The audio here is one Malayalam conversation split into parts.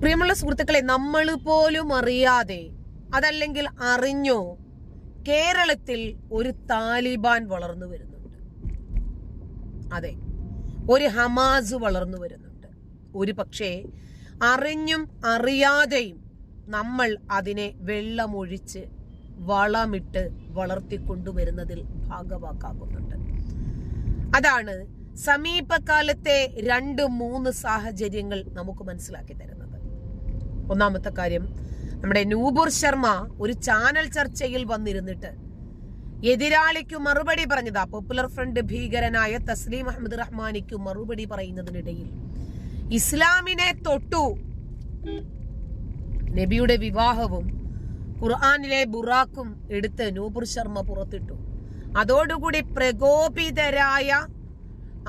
പ്രിയമുള്ള സുഹൃത്തുക്കളെ നമ്മൾ പോലും അറിയാതെ അതല്ലെങ്കിൽ അറിഞ്ഞോ കേരളത്തിൽ ഒരു താലിബാൻ വളർന്നു വരുന്നുണ്ട്. അതെ ഒരു ഹമാസ് വളർന്നു വരുന്നുണ്ട്. ഒരു പക്ഷേ അറിഞ്ഞും അറിയാതെയും നമ്മൾ അതിനെ വെള്ളമൊഴിച്ച് വളമിട്ട് വളർത്തിക്കൊണ്ടുവരുന്നതിൽ ഭാഗവാക്കാകുന്നുണ്ട്. അതാണ് സമീപകാലത്തെ രണ്ട് മൂന്ന് സാഹചര്യങ്ങൾ നമുക്ക് മനസ്സിലാക്കി തരുന്നത്. ഒന്നാമത്തെ കാര്യം നമ്മുടെ നൂപുർ ശർമ്മ ഒരു ചാനൽ ചർച്ചയിൽ വന്നിരുന്നിട്ട് എതിരാളിക്കു മറുപടി പറഞ്ഞതാ. പോപ്പുലർ ഫ്രണ്ട് ഭീകരനായ തസ്ലീം അഹമ്മദ് റഹ്മാനിക്കു മറുപടി പറയുന്നതിനിടയിൽ. ഇസ്ലാമിനെ തൊട്ടു നബിയുടെ വിവാഹവും ഖുർആാനിലെ ബുറാക്കും എടുത്ത് നൂപുർ ശർമ്മ പുറത്തിട്ടു. അതോടുകൂടി പ്രകോപിതരായ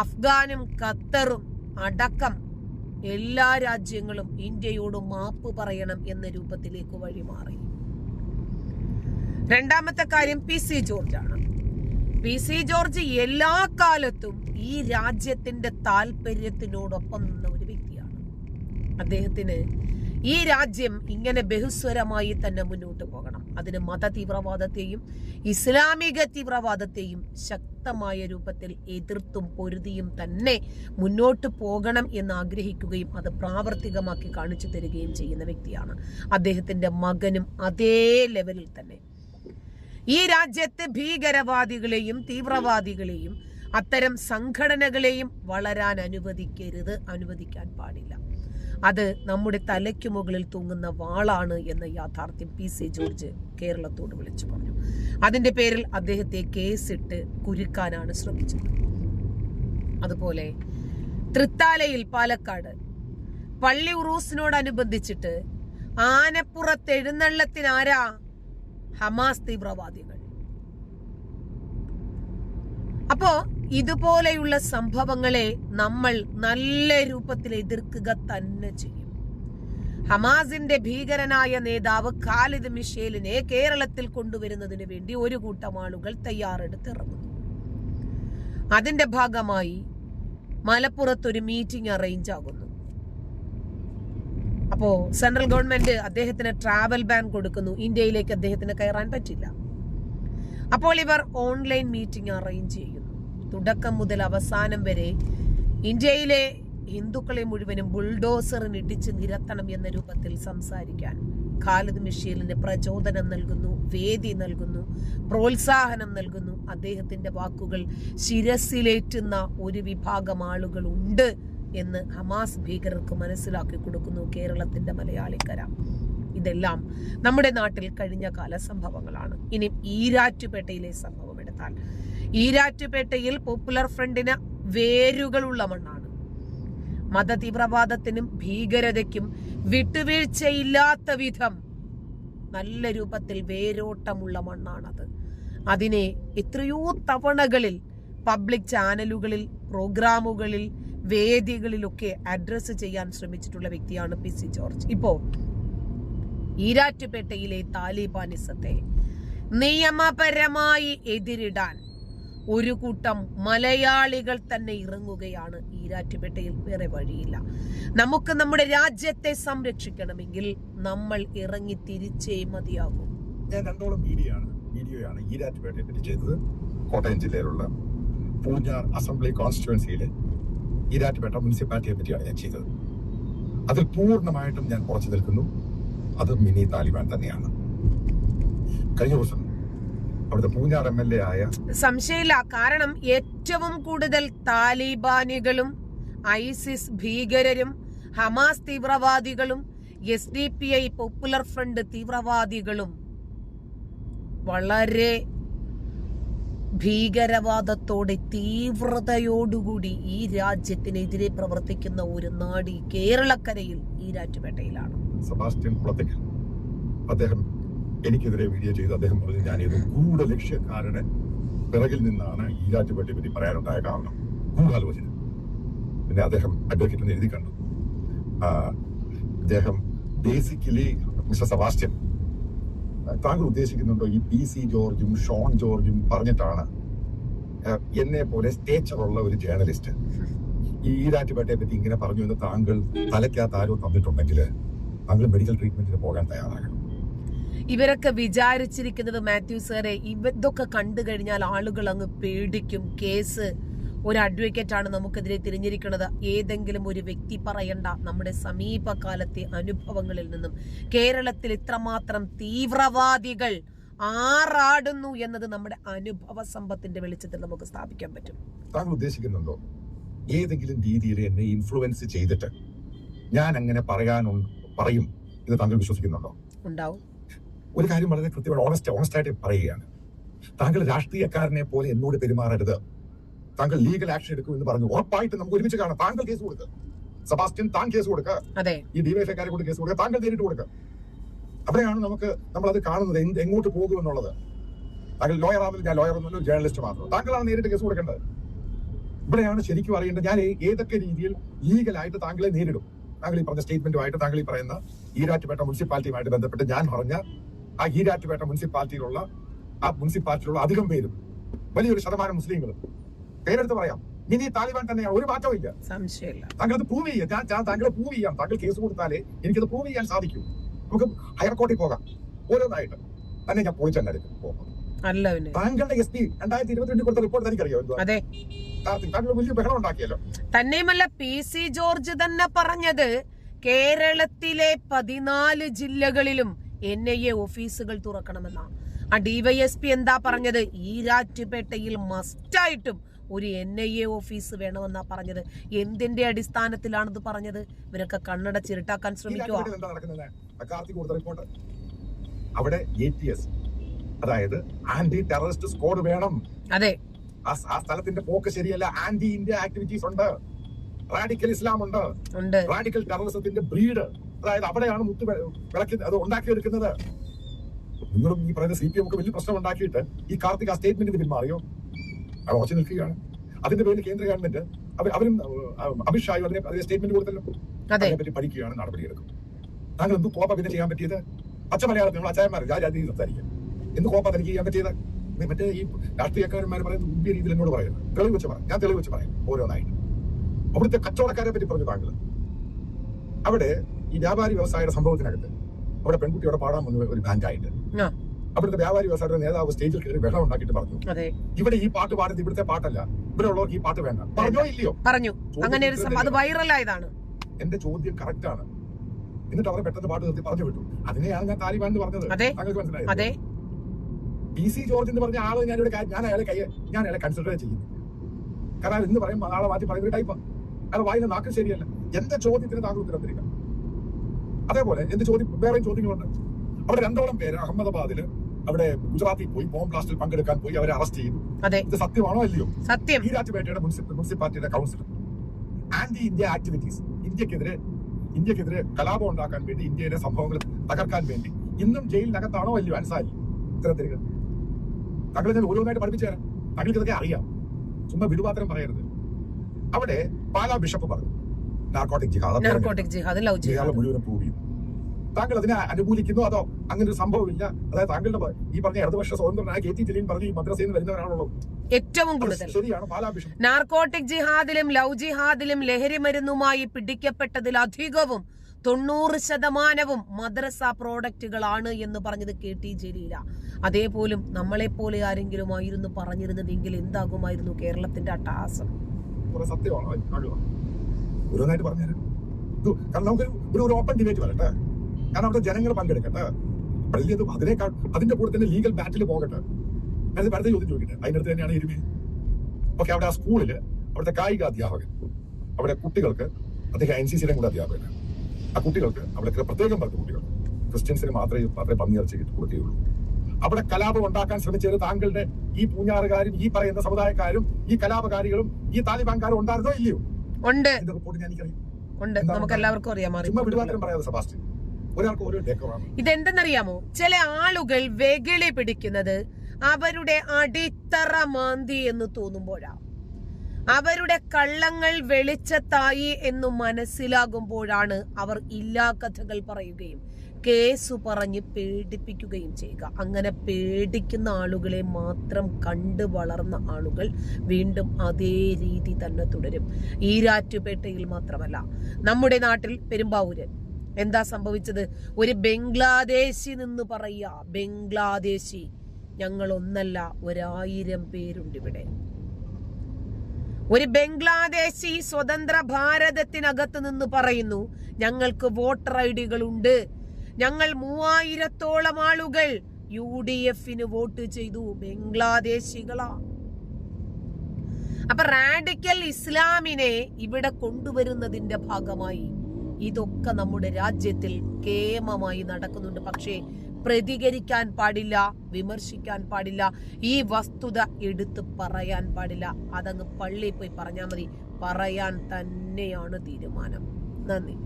അഫ്ഗാനും ഖത്തറും അടക്കം എല്ലാ രാജ്യങ്ങളും ഇന്ത്യയോട് മാപ്പ് പറയണം എന്ന രൂപത്തിലേക്ക് വഴിമാറി. രണ്ടാമത്തെ കാര്യം പി സി ജോർജ് ആണ് പി സി ജോർജ് എല്ലാ കാലത്തും ഈ രാജ്യത്തിന്റെ താല്പര്യത്തിനോടൊപ്പം നിന്ന ഒരു വ്യക്തിയാണ്. അദ്ദേഹത്തിന് ഈ രാജ്യം ഇങ്ങനെ ബഹുസ്വരമായി തന്നെ മുന്നോട്ട് പോകണം. അതിന് മത തീവ്രവാദത്തെയും ഇസ്ലാമിക തീവ്രവാദത്തെയും ശക്തമായ രൂപത്തിൽ എതിർത്തും പൊരുതിയും തന്നെ മുന്നോട്ട് പോകണം എന്ന് ആഗ്രഹിക്കുകയും അത് പ്രാവർത്തികമാക്കി കാണിച്ചു തരികയും ചെയ്യുന്ന വ്യക്തിയാണ്. അദ്ദേഹത്തിന്റെ മകനും അതേ ലെവലിൽ തന്നെ. ഈ രാജ്യത്തെ ഭീകരവാദികളെയും തീവ്രവാദികളെയും അത്തരം സംഘടനകളെയും വളരാൻ അനുവദിക്കരുത് അനുവദിക്കാൻ പാടില്ല. അത് നമ്മുടെ തലയ്ക്ക് മുകളിൽ തൂങ്ങുന്ന വാളാണ് എന്ന യാഥാർത്ഥ്യം പി സി ജോർജ് കേരളത്തോട് വിളിച്ചു പറഞ്ഞു. അതിന്റെ പേരിൽ അദ്ദേഹത്തെ കേസിട്ട് കുരുക്കാനാണ് ശ്രമിച്ചത്. അതുപോലെ തൃത്താലയിൽ പാലക്കാട് പള്ളി ഉറൂസിനോടനുബന്ധിച്ചിട്ട് ആനപ്പുറത്ത് എഴുന്നള്ളത്തിനാരാ ഹമാസ് തീവ്രവാദികൾ. അപ്പോ ഇതുപോലെയുള്ള സംഭവങ്ങളെ നമ്മൾ നല്ല രൂപത്തിൽ എതിർക്കുക തന്നെ ചെയ്യും. ഹമാസിന്റെ ഭീകരനായ നേതാവ് ഖാലിദ് മിഷേലിനെ കേരളത്തിൽ കൊണ്ടുവരുന്നതിന് വേണ്ടി ഒരു കൂട്ടം ആളുകൾ തയ്യാറെടുത്തിറങ്ങുന്നു അതിന്റെ ഭാഗമായി മലപ്പുറത്തൊരു മീറ്റിംഗ് അറേഞ്ച് ആകുന്നു. അപ്പോ സെൻട്രൽ ഗവൺമെന്റ് അദ്ദേഹത്തിന് ട്രാവൽ ബാൻ കൊടുക്കുന്നു. ഇന്ത്യയിലേക്ക് അദ്ദേഹത്തിന് കയറാൻ പറ്റില്ല. അപ്പോൾ ഇവർ ഓൺലൈൻ മീറ്റിംഗ് അറേഞ്ച് ചെയ്യുന്നു തുടക്കം മുതൽ അവസാനം വരെ ഇന്ത്യയിലെ ഹിന്ദുക്കളെ മുഴുവനും ബുൾഡോസറിന് ഇടിച്ച് നിരത്തണം എന്ന രൂപത്തിൽ സംസാരിക്കാൻ. ഖാലിദ് മിഷീലിന് പ്രചോദനം നൽകുന്നു വേദി നൽകുന്നു പ്രോത്സാഹനം നൽകുന്നു. അദ്ദേഹത്തിന്റെ വാക്കുകൾ ശിരസിലേറ്റുന്ന ഒരു വിഭാഗം ആളുകൾ ഉണ്ട് എന്ന് ഹമാസ് ഭീകരർക്ക് മനസ്സിലാക്കി കൊടുക്കുന്നു കേരളത്തിന്റെ മലയാളിക്കര. ഇതെല്ലാം നമ്മുടെ നാട്ടിൽ കഴിഞ്ഞ കാല സംഭവങ്ങളാണ്. ഇനി ഈരാറ്റുപേട്ടയിലെ സംഭവം എടുത്താൽ ഈരാറ്റുപേട്ടയിൽ പോപ്പുലർ ഫ്രണ്ടിന് വേരുകളുള്ള മണ്ണാണ്. മത തീവ്രവാദത്തിനും ഭീകരതയ്ക്കും വിട്ടുവീഴ്ചയില്ലാത്ത വിധം നല്ല രൂപത്തിൽ വേരോട്ടമുള്ള മണ്ണാണത്. അതിനെ എത്രയോ തവണകളിൽ പബ്ലിക് ചാനലുകളിൽ പ്രോഗ്രാമുകളിൽ വേദികളിലൊക്കെ അഡ്രസ്സ് ചെയ്യാൻ ശ്രമിച്ചിട്ടുള്ള വ്യക്തിയാണ് പി സി ജോർജ്. ഇപ്പോ ഈരാറ്റുപേട്ടയിലെ താലിബാനിസത്തെ നിയമപരമായി എതിരിടാൻ ഒരു കൂട്ടം മലയാളികൾ തന്നെ ഇറങ്ങുകയാണ് ഈരാറ്റുപേട്ടയിൽ. വേറെ വഴിയില്ല. നമുക്ക് നമ്മുടെ രാജ്യത്തെ സംരക്ഷിക്കണമെങ്കിൽ നമ്മൾ ഇറങ്ങി തിരിച്ചേ മതിയാകും. ഞാൻ രണ്ടോളം വീഡിയോയാണ് വീഡിയോയാണ് ഈരാറ്റുപേട്ടയെ പറ്റി ചെയ്തത്. കോട്ടയം ജില്ലയിലുള്ള പൂഞ്ഞാർ അസംബ്ലി കോൺസ്റ്റിറ്റ്യുവൻസിയിലെ ഈരാറ്റുപേട്ട മുനിസിപ്പാലിറ്റിയെ പറ്റിയാണ് ഞാൻ ചെയ്തത്. അതിൽ പൂർണമായിട്ടും ഞാൻ ഉറച്ചു നിൽക്കുന്നു. അത് മിനി താലിബാൻ തന്നെയാണ്. കഴിഞ്ഞ ദിവസം അവിടുത്തെ പൂഞ്ഞാർ എം എൽ എ ആയ സംശയമില്ല. കാരണം ഏറ്റവും കൂടുതൽ താലിബാനികളും ഐസിസ് ഭീകരരും ഹമാസ് തീവ്രവാദികളും S D P I popular front തീവ്രവാദികളും വളരെ ഭീകരവാദത്തോടെ തീവ്രതയോടുകൂടി ഈ രാജ്യത്തിനെതിരെ പ്രവർത്തിക്കുന്ന ഒരു നാട് കേരളക്കരയിൽ ഈ രാറ്റുപേട്ടയിലാണ് സെബാസ്റ്റ്യൻ അദ്ദേഹം എനിക്കെതിരെ വീഡിയോ ചെയ്ത് അദ്ദേഹം പറഞ്ഞു ഞാൻ ഇത് ഗൂഢ ലക്ഷ്യക്കാരുടെ പിറകിൽ നിന്നാണ് ഈരാറ്റുപേട്ടയെ പറ്റി പറയാനുണ്ടായ കാരണം. ഗൂഢാലോചന പിന്നെ അദ്ദേഹം അഡ്വക്കേറ്റ് എഴുതി കണ്ടു. അദ്ദേഹം ബേസിക്കലി മിസ്റ്റർ സെബാസ്റ്റ്യൻ താങ്കൾ ഉദ്ദേശിക്കുന്നുണ്ടോ ഈ പി സി ജോർജും ഷോൺ ജോർജും പറഞ്ഞിട്ടാണ് എന്നെ പോലെ സ്റ്റേച്ചറുള്ള ഒരു ജേർണലിസ്റ്റ് ഈ ഈരാറ്റുപേട്ടയെ പറ്റി ഇങ്ങനെ പറഞ്ഞു എന്ന് താങ്കൾ തലയ്ക്കകത്ത് ആരോ തന്നിട്ടുണ്ടെങ്കിൽ താങ്കൾ മെഡിക്കൽ ട്രീറ്റ്മെന്റിന് പോകാൻ തയ്യാറാകണം. ഇവരൊക്കെ വിചാരിച്ചിരിക്കുന്നത് മാത്യു സാറെ ഇതൊക്കെ കണ്ടു കഴിഞ്ഞാൽ ആളുകൾ അങ്ങ് പേടിക്കും. കേസ് ഒരു അഡ്വക്കേറ്റ് ആണ് നമുക്കെതിരെ തിരിഞ്ഞിരിക്കുന്നത്. ഏതെങ്കിലും ഒരു വ്യക്തി പറയണ്ട നമ്മുടെ സമീപകാലത്തെ അനുഭവങ്ങളിൽ നിന്നും. കേരളത്തിൽ ഇത്രമാത്രം തീവ്രവാദികൾ ആറാടുന്നു എന്നത് നമ്മുടെ അനുഭവ സമ്പത്തിന്റെ വെളിച്ചത്തിൽ നമുക്ക് സ്ഥാപിക്കാൻ പറ്റും. താങ്കൾ ഉദ്ദേശിക്കുന്നുണ്ടോ? ഏതെങ്കിലും രീതിയിൽ എന്നെ ഇൻഫ്ലുവൻസ് ചെയ്തിട്ട് ഞാൻ അങ്ങനെ പറയാനു പറയും ഇത് താങ്കൾ വിശ്വസിക്കുന്നുണ്ടോ? ഉണ്ടാവും. ഒരു കാര്യം വളരെ കൃത്യമായി ഓണസ്റ്റ് ഓണസ്റ്റ് ആയിട്ട് പറയുകയാണ്. താങ്കൾ രാഷ്ട്രീയക്കാരനെ പോലെ എന്നോട് പെരുമാറരുത്. താങ്കൾ ലീഗൽ ആക്ഷൻ എടുക്കും എന്ന് പറഞ്ഞു. ഉറപ്പായിട്ട് നമുക്ക് ഒരുമിച്ച് കാണാം. താങ്കൾ കേസ് കൊടുക്കുക സെബാസ്റ്റ്യൻ താൻ കേസ് കൊടുക്കുക ഈ ഡിവൈഎഫ്ഐക്കാരെ കൊണ്ട് കേസ് കൊടുക്കുക താങ്കൾ നേരിട്ട് കൊടുക്കുക അവിടെയാണ് നമുക്ക് നമ്മൾ അത് കാണുന്നത് എന്ത് എങ്ങോട്ട് പോകുമെന്നുള്ളത് താങ്കൾ ലോയർ ആവുന്നില്ല ഞാൻ ലോയർ ഒന്നുമല്ല ജേർണലിസ്റ്റ് മാത്രം. താങ്കളാണ് നേരിട്ട് കേസ് കൊടുക്കേണ്ടത്. ഇവിടെയാണ് ശരിക്കും അറിയേണ്ടത്. ഞാൻ ഏതൊക്കെ രീതിയിൽ ലീഗലായിട്ട് താങ്കളെ നേരിടും. താങ്കൾ ഈ പറഞ്ഞ സ്റ്റേറ്റ്മെന്റുമായിട്ട് താങ്കൾ ഈ പറയുന്ന ഈരാറ്റുപേട്ട മുനിസിപ്പാലിറ്റിയുമായിട്ട് ബന്ധപ്പെട്ട് ഞാൻ പറഞ്ഞ ആ ഈരാറ്റുപേട്ട മുനിസിപ്പാലിറ്റിയിലുള്ള ആ മുനിസിപ്പാലിറ്റിയിലുള്ള അധികം പേരും വലിയൊരു ശതമാനം മുസ്ലിങ്ങളും. പേരെടുത്ത് പറയാം. ഇനി താലിബാൻ തന്നെയാണ് ഒരു മാറ്റവും ഇല്ല. സംശയമില്ല. താങ്കൾ അത് പ്രൂവ് ചെയ്യാം. ഞാൻ ഞാൻ താങ്കളെ പ്രൂവ് ചെയ്യാം. താങ്കൾ കേസ് കൊടുത്താലേ എനിക്കത് പ്രൂവ് ചെയ്യാൻ സാധിക്കും. നമുക്ക് ഹൈക്കോടതി പോകാം. ഓരോന്നായിട്ട്. തന്നെ ഞാൻ പോയി തന്നെ പോകും താങ്കളുടെ എസ് പി രണ്ടായിരത്തി ഇരുപത്തിരണ്ടിൽ കൊടുത്ത റിപ്പോർട്ട് എനിക്കറിയോ താങ്കൾ വലിയ ബഹളം ഉണ്ടാക്കിയല്ലോ. തന്നെയുമല്ല പി സി ജോർജ് തന്നെ പറഞ്ഞത് കേരളത്തിലെ പതിനാല് ജില്ലകളിലും എൻ ഐ എ ഓഫീസുകൾ തുറക്കണമെന്നാണ് ആ ഡിവൈഎസ്പി എന്താ പറഞ്ഞത്? ഈരാറ്റുപേട്ടയിൽ മസ്റ്റായിട്ടും ഒരു എൻ ഐ എ ഓഫീസ് വേണമെന്നാ പറഞ്ഞത്. എന്തിന്റെ അടിസ്ഥാനത്തിലാണിത് പറഞ്ഞത്? ഇവരൊക്കെ കണ്ണട ചിരട്ടാക്കാൻ ശ്രമിക്കുക അവിടെ അതായത് ആന്റി ടെററിസ്റ്റ് സ്ക്വാഡ് വേണം. അതെ. ആ സ്ഥലത്തിന്റെ പോക്ക് ശരിയല്ല. ആന്റി ഇന്ത്യ ആക്ടിവിറ്റീസ് ഉണ്ട്. റാഡിക്കൽ ഇസ്ലാം ഉണ്ട്. റാഡിക്കൽ ടെററിസത്തിന്റെ ബ്രീഡ് അതായത് അവിടെയാണ് മുത്ത് വിളക്കി അത് ഉണ്ടാക്കിയെടുക്കുന്നത്. നിങ്ങളും ഈ പറയുന്ന സി പി എം ഒക്കെ വലിയ പ്രശ്നം ഉണ്ടാക്കിയിട്ട് ഈ കാർത്തിക് ആ സ്റ്റേറ്റ്മെന്റിന് പിന്മാറിയോ? അത് ഉറച്ചു നിൽക്കുകയാണ്. അതിന്റെ പേരിൽ കേന്ദ്ര ഗവൺമെന്റ് അവർ അവരും അമിത്ഷായും അതിനെ അതിനെ സ്റ്റേറ്റ്മെന്റ് കൊടുത്തല്ലോ. അതെ. അതിനെപ്പറ്റി പഠിക്കുകയാണ് നടപടിയെടുക്കും. താങ്കൾ എന്ത് കോപ്പ പിന്നെ ചെയ്യാൻ പറ്റിയത്? പച്ച മലയാളത്തിൽ നമ്മൾ അച്ചായന്മാർ രാജാതി സംസാരിക്കാം. എന്ത് കോപ്പ തനിക്ക് ചെയ്യാൻ പറ്റിയത്? മറ്റേ ഈ രാഷ്ട്രീയക്കാരന്മാർ പറയുന്നത് ഉമ്പിയ രീതിയിൽ എന്നോട് പറയുന്നത്. തെളിവ് വെച്ച് പറയാം ഞാൻ തെളിവ് വെച്ച് പറയാം. ഓരോന്നായിട്ട്. അവിടുത്തെ കച്ചവടക്കാരെ പറ്റി പറഞ്ഞു താങ്കൾ അവിടെ ഈ വ്യാപാരി വ്യവസായയുടെ സംഭവത്തിനകത്ത് അവിടെ പെൺകുട്ടി അവിടെ പാടാൻ വന്നു ഒരു ബാങ്കായിട്ട് ആ. അവിടുത്തെ വ്യാപാരി വ്യവസായയുടെ നേതാവ് സ്റ്റേജിൽ കയറി വെള്ളം ഉണ്ടാക്കിയിട്ട് പറഞ്ഞു. ഇവിടെ ഈ പാട്ട് പാടുന്നത് ഇവിടുത്തെ പാട്ടല്ല. ഇവിടെ ഉള്ളവർക്ക് ഈ പാട്ട് വേണ്ട. പറഞ്ഞോ ഇല്ലയോ? പറഞ്ഞു. അങ്ങനെ ഒരു അത് വൈറലായതാണ്. എന്റെ ചോദ്യം കറക്റ്റ് ആണ്. എന്നിട്ട് അവരെ പെട്ടെന്ന് പാട്ട് നിർത്തി പറഞ്ഞു വിട്ടു. അതിനെയാണ് ഞാൻ താലിബാൻ എന്ന് പറഞ്ഞത്. താങ്കൾക്ക് മനസ്സിലായി? പി സി ജോർജ് എന്ന് പറഞ്ഞ ആൾ ഞാനിവിടെ ഞാൻ അയാളെ കൈ ഞാൻ അയാളെ കൺസിഡർ ചെയ്യുന്നു. കാരണം ഇന്ന് പറയും ആളെ മാറ്റി പറയുന്ന ടൈപ്പ് അയാൾ വായിന്റെ നാക്ക് ശരിയല്ല. എന്റെ ചോദ്യത്തിന് താങ്കൾ ഉത്തരം തരിക. അതേപോലെ എന്ത് ചോദ്യം വേറെ ചോദ്യങ്ങളുണ്ട്. അവിടെ രണ്ടോളം പേര് അഹമ്മദാബാദിൽ അവിടെ ഗുജറാത്തിൽ പോയി ബോംബ് ബ്ലാസ്റ്റിൽ പങ്കെടുക്കാൻ പോയി അവരെ അറസ്റ്റ് ചെയ്തു. ഇത് സത്യമാണോ അല്ലയോ? സത്യം. ഈ മുനിസിപ്പൽ മുനിസിപ്പാലിറ്റിയുടെ കൗൺസിലർ ആന്റി ഇന്ത്യ ആക്ടിവിറ്റീസ് ഇന്ത്യക്കെതിരെ ഇന്ത്യക്കെതിരെ കലാപം ഉണ്ടാക്കാൻ വേണ്ടി ഇന്ത്യയിലെ സംഭവങ്ങൾ തകർക്കാൻ വേണ്ടി. ഇന്നും ജയിലിനകത്താണോ അല്ലയോ അൻസാരി? ഇത്തരത്തിരികൾ തങ്ങൾ ഞാൻ ഓരോന്നായിട്ട് പഠിപ്പിച്ചു തരാം തങ്ങൾക്ക് ഇതൊക്കെ അറിയാം. ചുമ്മാ വിടുപാത്രം പറയരുത്. അവിടെ പാലാ ബിഷപ്പ് പറഞ്ഞു. നാർക്കോട്ടിക് ജിഹാദ് അദ്ദേഹം നാർക്കോട്ടിക് ജിഹാദ് ലവ് ജിഹാദ് മുഴുവൻ പ്രൂവ് ചെയ്തു താങ്കൾ അതിനെ അനുകൂലിക്കുന്നു അതോ അങ്ങനെ ഒരു സംഭവമില്ല? അതായത് താങ്കളുടെ ഈ പറഞ്ഞ ഇടതുപക്ഷ സ്വതന്ത്രനായ കെ ടി ജലീൽ പറഞ്ഞു ഈ മദ്രസയിൽ നിന്ന് വരുന്നവരാണുള്ളത് ഏറ്റവും കൂടുതൽ. നാർക്കോട്ടിക് ജിഹാദിലും ലവ് ജിഹാദിലും ലഹരി മരുന്നുമായി പിടിക്കപ്പെട്ടതിൽ അധികവും തൊണ്ണൂറ് ശതമാനവും മദ്രസ പ്രോഡക്റ്റുകളാണ് എന്ന് പറഞ്ഞത് കെ ടി ജലീല. അതേപോലും നമ്മളെപ്പോലെ ആരെങ്കിലും ആയിരുന്നു പറഞ്ഞിരുന്നതെങ്കിൽ എന്താകുമായിരുന്നു കേരളത്തിന്റെ അട്ടഹാസം സത്യമാണ്. ഓരോന്നായിട്ട് പറഞ്ഞുതരാം. തരാം കാരണം നമുക്ക് ഒരു ഒരു ഓപ്പൺ ഡിബേറ്റ് വരട്ടെ. കാരണം അവിടെ ജനങ്ങൾ പങ്കെടുക്കട്ടെ. വലിയത് അതിനേക്കാൾ അതിന്റെ കൂടെ തന്നെ ലീഗൽ ബാറ്റിൽ പോകട്ടെ. അതായത് വെറുതെ ചോദ്യം ചോദിക്കട്ടെ. അതിനടുത്ത് തന്നെയാണ് ഇരുമി ഓക്കെ അവിടെ ആ സ്കൂളിൽ അവിടുത്തെ കായിക അധ്യാപകൻ അവിടെ കുട്ടികൾക്ക് അദ്ദേഹം എൻ സി സിയുടെ കൂടെ അധ്യാപകനാണ്. ആ കുട്ടികൾക്ക് അവിടെ പ്രത്യേകം പറഞ്ഞ കുട്ടികൾ ക്രിസ്ത്യൻസിന് മാത്രമേ മാത്രമേ പന്നിയിറച്ചി കൊടുക്കുകയുള്ളൂ. അവിടെ കലാപം ഉണ്ടാക്കാൻ ശ്രമിച്ചത് താങ്കളുടെ ഈ പൂഞ്ഞാറുകാരും ഈ പറയുന്ന സമുദായക്കാരും ഈ കലാപകാരികളും ഈ താലിബാൻകാരും ഉണ്ടായിരുന്നോ ഇല്ലയോ? ഉണ്ട്. ഉണ്ട്. നമുക്ക് എല്ലാവർക്കും അറിയാം ഇതെന്തെന്നറിയാമോ? ചില ആളുകൾ വെകിളി പിടിക്കുന്നത് അവരുടെ അടിത്തറ മാന്തി എന്ന് തോന്നുമ്പോഴാ. അവരുടെ കള്ളങ്ങൾ വെളിച്ചത്തായി എന്ന് മനസ്സിലാകുമ്പോഴാണ് അവർ ഇല്ലാ കഥകൾ പറയുകയും കേസ് പറഞ്ഞ് പേടിപ്പിക്കുകയും ചെയ്യുക. അങ്ങനെ പേടിക്കുന്ന ആളുകളെ മാത്രം കണ്ട് വളർന്ന ആളുകൾ വീണ്ടും അതേ രീതി തന്നെ തുടരും. ഈരാറ്റുപേട്ടയിൽ മാത്രമല്ല നമ്മുടെ നാട്ടിൽ പെരുമ്പാവൂര്. എന്താ സംഭവിച്ചത്? ഒരു ബംഗ്ലാദേശി നിന്ന് പറയുക ബംഗ്ലാദേശി ഞങ്ങൾ ഒന്നല്ല ഒരായിരം പേരുണ്ട് ഇവിടെ. ഒരു ബംഗ്ലാദേശി സ്വതന്ത്ര ഭാരതത്തിനകത്ത് നിന്ന് പറയുന്നു ഞങ്ങൾക്ക് വോട്ടർ ഐ ഡികൾ ഉണ്ട് ഞങ്ങൾ മൂവായിരത്തോളം ആളുകൾ യു ഡി എഫിന് വോട്ട് ചെയ്തു. ബംഗ്ലാദേശികളാ. അപ്പൊ റാഡിക്കൽ ഇസ്ലാമിനെ ഇവിടെ കൊണ്ടുവരുന്നതിന്റെ ഭാഗമായി ഇതൊക്കെ നമ്മുടെ രാജ്യത്തിൽ കേമമായി നടക്കുന്നുണ്ട്. പക്ഷേ പ്രതികരിക്കാൻ പാടില്ല വിമർശിക്കാൻ പാടില്ല ഈ വസ്തുത എടുത്ത് പറയാൻ പാടില്ല. അതങ്ങ് പള്ളിയിൽ പോയി പറഞ്ഞാൽ മതി. പറയാൻ തന്നെയാണ് തീരുമാനം. നന്ദി.